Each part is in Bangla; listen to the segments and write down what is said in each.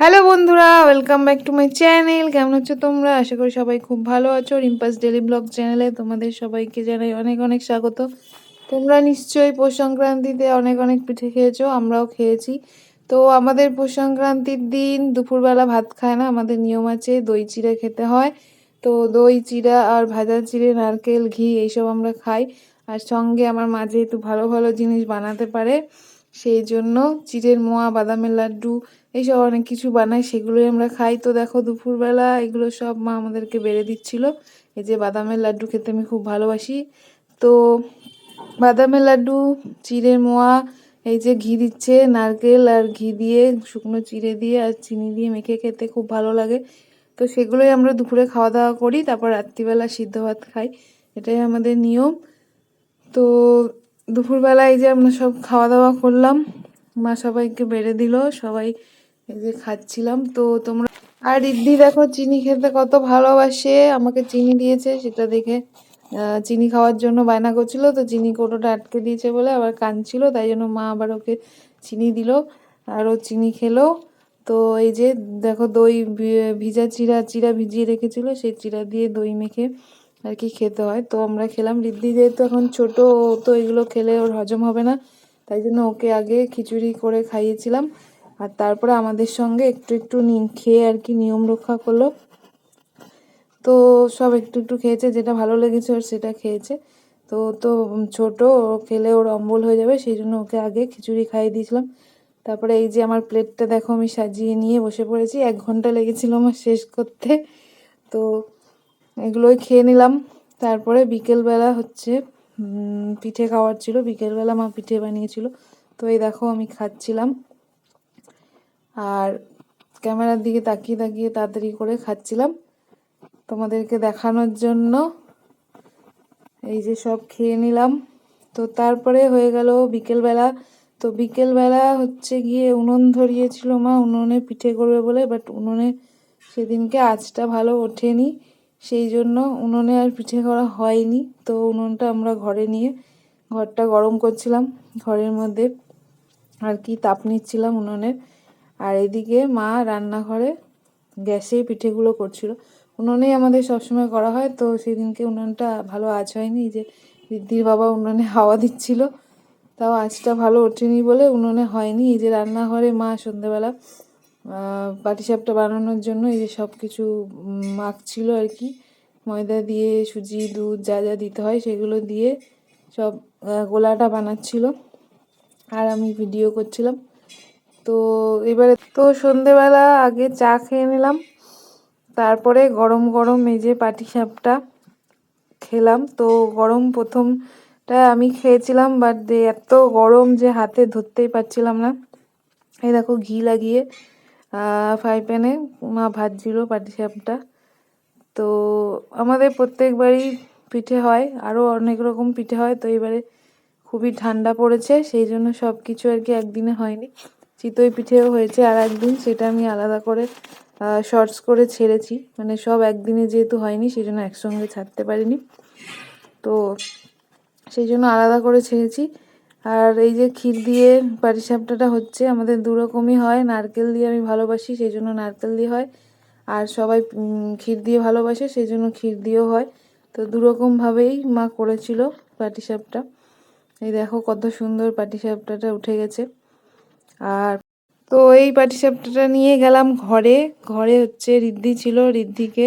হ্যালো বন্ধুরা welcome back to my channel কেমন হচ্ছে তোমরা? আশা করি সবাই খুব ভালো আছো। রিম্পাস ডেলি ব্লগ চ্যানেলে তোমাদের সবাইকে জানাই অনেক অনেক স্বাগত। তোমরা নিশ্চয়ই পৌষ সংক্রান্তিতে অনেক অনেক পিঠে খেয়েছো, আমরাও খেয়েছি। তো আমাদের পৌষ সংক্রান্তির দিন দুপুরবেলা ভাত খায় না, আমাদের নিয়ম আছে দই চিড়ে খেতে হয়। তো দই চিড়া আর ভাজা চিড়ে, নারকেল, ঘি, এইসব আমরা খাই। আর সঙ্গে আমার মা যেহেতু ভালো ভালো জিনিস বানাতে পারে সেই জন্য চিড়ের মোয়া বাদামের লাড্ডু, এইসব অনেক কিছু বানাই, সেগুলোই আমরা খাই। তো দেখো দুপুরবেলা এগুলো সব মা আমাদেরকে বেড়ে দিচ্ছিল। এই যে বাদামের লাড্ডু খেতে আমি খুব ভালোবাসি। তো বাদামের লাড্ডু, চিড়ের মোয়া, এই যে ঘি দিচ্ছে, নারকেল আর ঘি দিয়ে, শুকনো চিড়ে দিয়ে আর চিনি দিয়ে মেখে খেতে খুব ভালো লাগে। তো সেগুলোই আমরা দুপুরে খাওয়া দাওয়া করি, তারপর রাত্রিবেলা সিদ্ধ ভাত খাই। এটাই আমাদের নিয়ম। তো দুপুরবেলা এই যে আমরা সব খাওয়া দাওয়া করলাম, মা সবাইকে বেড়ে দিল, সবাই এই যে খাচ্ছিলাম। তো তোমরা আর রিদ্ধি দেখো, চিনি খেতে কত ভালোবাসে, আমাকে চিনি দিয়েছে, সেটা দেখে চিনি খাওয়ার জন্য বায়না করছিল, তো চিনি কোটোটা আটকে দিয়েছে বলে আবার কাঁদছিল, তাই জন্য মা আবার ওকে চিনি দিল, আর ও চিনি খেলো। তো এই যে দেখো দই ভিজা চিরা চিরা ভিজিয়ে রেখেছিল, সেই চিরা দিয়ে দই মেখে আর কি খেতে হয়। তো আমরা খেলাম। রিদ্ধি যেহেতু এখন ছোট, তো এগুলো খেলে ওর হজম হবে না। তাই জন্য ওকে আগে খিচুড়ি করে খাইয়েছিলাম। আর তারপরে আমাদের সঙ্গে একটু একটু খেয়ে আর কি নিয়ম রক্ষা করল। তো সব একটু একটু খেয়েছে। যেটা ভালো লেগেছে ওর সেটা খেয়েছে। তো তো ছোট, ও খেলে ওর অম্বল হয়ে যাবে। সেই জন্য ওকে আগে খিচুড়ি খাইয়ে দিয়েছিলাম। তারপরে এই যে আমার প্লেটটা দেখো, আমি সাজিয়ে নিয়ে বসে পড়েছি। এক ঘণ্টা লেগেছিল আমার শেষ করতে। তো এগুলোই খেয়ে নিলাম। তারপরে বিকেলবেলা হচ্ছে পিঠে খাওয়ার ছিল। বিকেলবেলা মা পিঠে বানিয়েছিল। তো এই দেখো আমি খাচ্ছিলাম। আর ক্যামেরার দিকে তাকিয়ে তাকিয়ে তাড়াতাড়ি করে খাচ্ছিলাম। তোমাদেরকে দেখানোর জন্য এই যে সব খেয়ে নিলাম। তো তারপরে হয়ে গেল বিকেলবেলা। তো বিকেলবেলা হচ্ছে গিয়ে উনুন ধরিয়েছিল মা। উনুনে পিঠে করবে বলে, বাট উনুনে সেদিনকে আঁচটা ভালো ওঠেনি। সেই জন্য উনুনে আর পিঠে করা হয়নি। তো উনুনটা আমরা ঘরে নিয়ে ঘরটা গরম করছিলাম। ঘরের মধ্যে আর কি তাপ নিচ্ছিলাম উনুনের আর এদিকে মা রান্নাঘরে গ্যাসেই পিঠেগুলো করছিল। উনুনেই আমাদের সবসময় করা হয়, তো সেদিনকে উনুনটা ভালো আঁচ হয়নি যে দিদির বাবা উনুনে হাওয়া দিচ্ছিল। তাও আঁচটা ভালো ওঠেনি বলে উনুনে হয়নি। এই যে রান্নাঘরে মা সন্ধেবেলা পাটিসাপটা বানানোর জন্য এই যে সব কিছু মাখছিল আর কি। ময়দা দিয়ে সুজি, দুধ যা যা দিতে হয় সেগুলো দিয়ে সব গোলাটা বানাচ্ছিল আর আমি ভিডিও করছিলাম। তো এবারে, তো সন্ধেবেলা আগে চা খেয়ে নিলাম, তারপরে গরম গরম এই যে পাটিসাপটা খেলাম। তো গরম প্রথমটা আমি খেয়েছিলাম বাট এত গরম যে হাতে ধরতেই পারছিলাম না। এই দেখো ঘি লাগিয়ে ফ্রাই প্যানে মা ভাজছিল পাটিসাপটা তো আমাদের প্রত্যেকবারই পিঠে হয় আরও অনেক রকম পিঠে হয়, তো এবারে খুবই ঠান্ডা পড়েছে, সেই জন্য সব কিছু আর কি একদিনে হয়নি। চিতই পিঠেও হয়েছে আর একদিন সেটা আমি আলাদা করে শর্টস করে ছেড়েছি। মানে সব একদিনে যেহেতু হয়নি, সেই জন্য একসঙ্গে ছাড়তে পারিনি। তো সেই জন্য আলাদা করে ছেড়েছি। আর এই যে ক্ষীর দিয়ে পাটিসাপটাটা হচ্ছে, আমাদের দু রকমই হয়। নারকেল দিয়ে আমি ভালোবাসি, সেই জন্য নারকেল দিয়ে হয়। আর সবাই ক্ষীর দিয়ে ভালোবাসে, সেই জন্য ক্ষীর দিয়েও হয়। তো দু রকমভাবেই মা করেছিল পাটিসাপটা এই দেখো কত সুন্দর পাটিসাপটাটা উঠে গেছে। আর তো এই পাটিসাপটাটা নিয়ে গেলাম ঘরে। ঘরে হচ্ছে রিদ্ধি ছিল, রিদ্ধিকে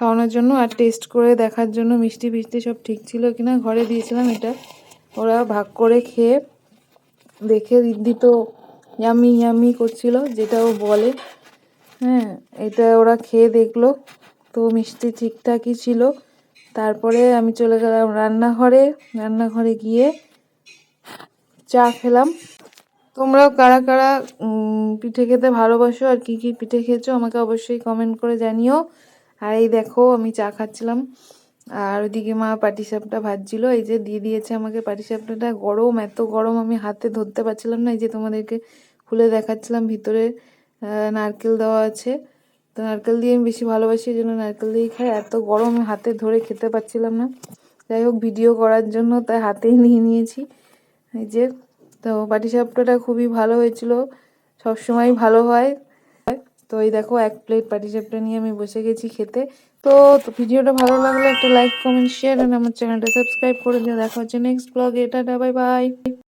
খাওয়ানোর জন্য আর টেস্ট করে দেখার জন্য মিষ্টি ফিষ্টি সব ঠিক ছিল কিনা ঘরে দিয়েছিলাম এটা। ওরা ভাগ করে খেয়ে দেখে রিদ্ধি তো ইয়ামি ইয়ামি করছিল, যেটা ও বলে। হ্যাঁ এটা ওরা খেয়ে দেখল। তো মিষ্টি ঠিকঠাকই ছিল। তারপরে আমি চলে গেলাম রান্নাঘরে। রান্নাঘরে গিয়ে চা খেলাম। তোমরাও কারা কারা পিঠে খেতে ভালোবাসো আর কি কি পিঠে খেয়েছো আমাকে অবশ্যই কমেন্ট করে জানিও। আর এই দেখো, আমি চা খাচ্ছিলাম। আর ওইদিকে মা পাটিসাপটা ভাজছিল, এই যে দিয়ে দিয়েছে আমাকে পাটিসাপটাটা। গরম, এত গরম, আমি হাতে ধরতে পারছিলাম না, এই যে তোমাদেরকে খুলে দেখাচ্ছিলাম, ভিতরে নারকেল দেওয়া আছে। তো নারকেল দিয়ে আমি বেশি ভালোবাসি, এই জন্য নারকেল দিয়েই খাই। এত গরম হাতে ধরে খেতে পারছিলাম না। যাই হোক, ভিডিও করার জন্য তাই হাতেই নিয়ে নিয়েছি। এই যে, তো পাটিসাপটাটা খুবই ভালো হয়েছিল, সবসময় ভালো হয়। তো এই দেখো, এক প্লেট পাটিসাপটা নিয়ে আমি বসে গেছি খেতে। তো ভিডিওটা ভালো লাগলে একটা লাইক কমেন্ট শেয়ার আমার চ্যানেলটা সাবস্ক্রাইব করে দিও। দেখা হচ্ছে নেক্সট ব্লগে এটা বাই বাই